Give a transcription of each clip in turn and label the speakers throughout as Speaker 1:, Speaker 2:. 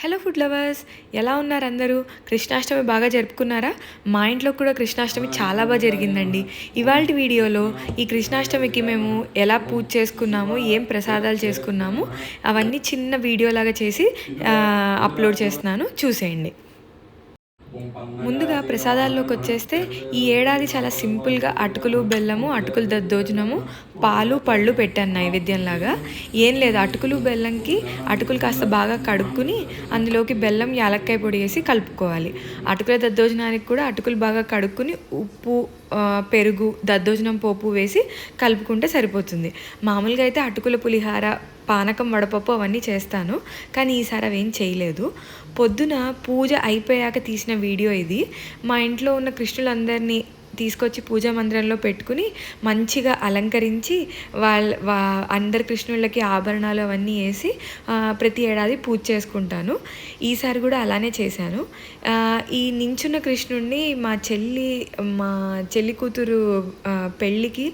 Speaker 1: Hello food lovers ఎలా ఉన్నారు అందరూ కృష్ణాష్టమి బాగా జరుపుకున్నారా? మా ఇంట్లో కూడా కృష్ణాష్టమి చాలా బాగా జరిగిందండి. ఇవాళ వీడియోలో ఈ కృష్ణాష్టమికి మేము ఎలా పూజ చేసుకున్నాము ఏం ప్రసాదాలు చేసుకున్నాము అవన్నీ చిన్న వీడియోలాగా చేసి అప్లోడ్ చేస్తున్నాను. చూసేయండి. ముందుగా ప్రసాదాల్లోకి వచ్చేస్తే ఈ ఏడాది చాలా సింపుల్గా అటుకులు బెల్లము అటుకులు దద్దోజనము పాలు పళ్ళు పెట్టాను నైవేద్యంలాగా. ఏం లేదు అటుకులు బెల్లంకి అటుకులు కాస్త బాగా కడుక్కుని అందులోకి బెల్లం యాలక్కాయ పొడి వేసి కలుపుకోవాలి. అటుకుల దద్దోజనానికి కూడా అటుకులు బాగా కడుక్కుని ఉప్పు పెరుగు దద్దోజనం పోపు వేసి కలుపుకుంటే సరిపోతుంది. మామూలుగా అయితే అటుకుల పులిహార పానకం వడపప్పు అవన్నీ చేస్తాను. కానీ ఈసారి అవేం చేయలేదు. పొద్దున పూజ అయిపోయాక తీసిన వీడియో ఇది. మా ఇంట్లో ఉన్న కృష్ణులందరినీ తీసుకొచ్చి పూజా మందిరంలో పెట్టుకుని మంచిగా అలంకరించి వాళ్ళ వా అందరి కృష్ణుళ్ళకి ఆభరణాలు అవన్నీ వేసి ప్రతి ఏడాది పూజ చేసుకుంటాను. ఈసారి కూడా అలానే చేశాను. ఈ నించున్న కృష్ణుడిని మా చెల్లి మా చెల్లి కూతురు పెళ్ళికి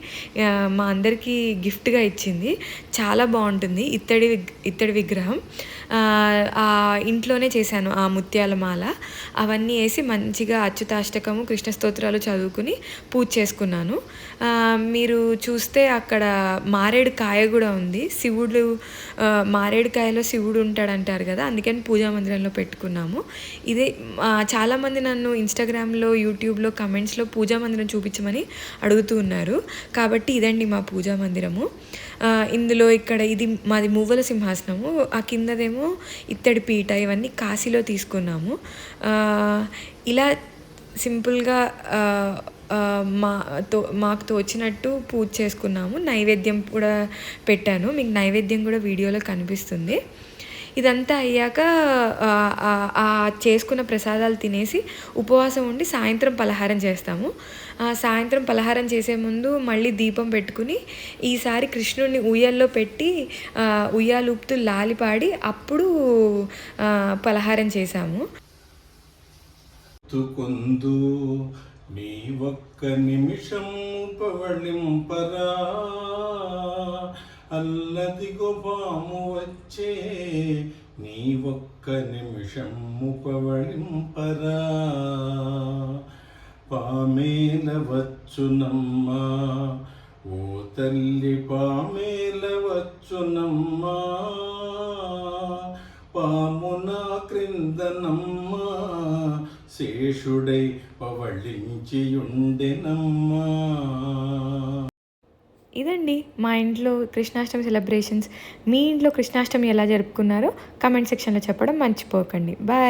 Speaker 1: మా అందరికీ గిఫ్ట్గా ఇచ్చింది. చాలా బాగుంటుంది. ఇత్తడి ఇత్తడి విగ్రహం. ఆ, ఆ ఇంట్లోనే చేశాను ఆ ముత్యాల మాల. అవన్నీ వేసి మంచిగా అచ్యుతాష్టకము కృష్ణ స్తోత్రాలు చదువుకుని పూజ చేసుకున్నాను. మీరు చూస్తే అక్కడ మారేడుకాయ కూడా ఉంది. శివుడు మారేడుకాయలో శివుడు ఉంటాడంటారు కదా అందుకని పూజా మందిరంలో పెట్టుకున్నాము. ఇదే చాలామంది నన్ను ఇన్స్టాగ్రామ్లో యూట్యూబ్లో కమెంట్స్లో పూజా మందిరం చూపించమని అడుగుతూ ఉన్నారు. కాబట్టి ఇదండి మా పూజా మందిరము. ఇందులో ఇక్కడ ఇది మాది మువ్వల సింహాసనము. ఆ కిందదేమో ఇత్తడి పీట ఇవన్నీ కాశీలో తీసుకున్నాము. ఇలా సింపుల్గా మా తో మాకు తోచినట్టు పూజ చేసుకున్నాము. నైవేద్యం కూడా పెట్టాను. మీకు నైవేద్యం కూడా వీడియోలో కనిపిస్తుంది. ఇదంతా అయ్యాక ఆ, చేసుకున్న ప్రసాదాలు తినేసి ఉపవాసం ఉండి సాయంత్రం పలహారం చేస్తాము. సాయంత్రం పలహారం చేసే ముందు మళ్ళీ దీపం పెట్టుకుని ఈసారి కృష్ణుడిని ఉయ్యాల్లో పెట్టి ఉయ్యాలుపుతూ లాలిపాడి అప్పుడు పలహారం చేశాము.
Speaker 2: నీ ఒక్క నిమిషం పవళింపరా. అల్లదిగో పాము వచ్చే నీ ఒక్క నిమిషం పవళింపరా. పామేల వచ్చునమ్మా ఓ తల్లి పామేల వచ్చునమ్మా పామునా క్రిందనమ్మా శేషుడై పవళించియుండెనమ్మా.
Speaker 1: ఇదండి మా ఇంట్లో కృష్ణాష్టమి సెలబ్రేషన్స్. మీ ఇంట్లో కృష్ణాష్టమి ఎలా జరుపుకున్నారో కమెంట్ సెక్షన్లో చెప్పడం మర్చిపోకండి. బాయ్.